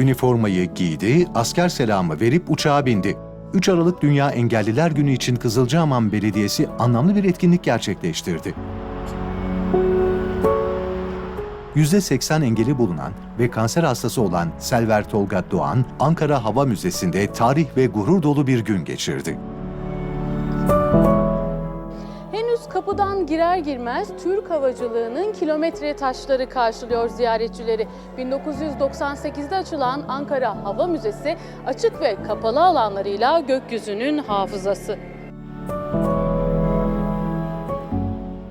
Üniformayı giydi, asker selamı verip uçağa bindi. 3 Aralık Dünya Engelliler Günü için Kızılcahamam Belediyesi anlamlı bir etkinlik gerçekleştirdi. %80 engeli bulunan ve kanser hastası olan Selver Tolga Doğan, Ankara Hava Müzesi'nde tarih ve gurur dolu bir gün geçirdi. Henüz kapıdan girer girmez Türk havacılığının kilometre taşları karşılıyor ziyaretçileri. 1998'de açılan Ankara Hava Müzesi açık ve kapalı alanlarıyla gökyüzünün hafızası.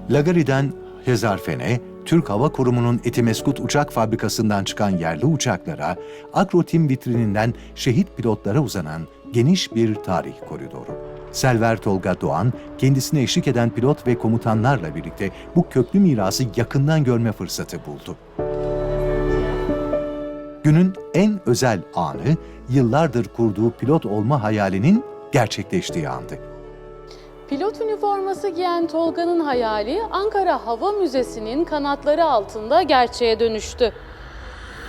Lagari'den Hezarfen'e, Türk Hava Kurumu'nun Etimeskut uçak fabrikasından çıkan yerli uçaklara, Akrotim vitrininden şehit pilotlara uzanan geniş bir tarih koridoru. Selver Tolga Doğan, kendisine eşlik eden pilot ve komutanlarla birlikte bu köklü mirası yakından görme fırsatı buldu. Günün en özel anı, yıllardır kurduğu pilot olma hayalinin gerçekleştiği andı. Pilot üniforması giyen Tolga'nın hayali Ankara Hava Müzesi'nin kanatları altında gerçeğe dönüştü.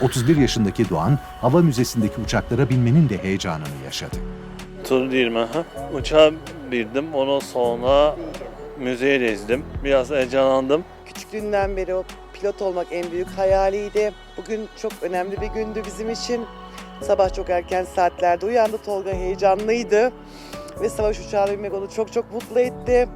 31 yaşındaki Doğan, hava müzesindeki uçaklara binmenin de heyecanını yaşadı. Tur değil mi? Ha? Uçağa bindim. Ondan sonra müzeye gezdim. Biraz heyecanlandım. Küçüklüğünden beri o pilot olmak en büyük hayaliydi. Bugün çok önemli bir gündü bizim için. Sabah çok erken saatlerde uyandı. Tolga heyecanlıydı. Ve savaş uçağına binmek onu çok çok mutlu etti.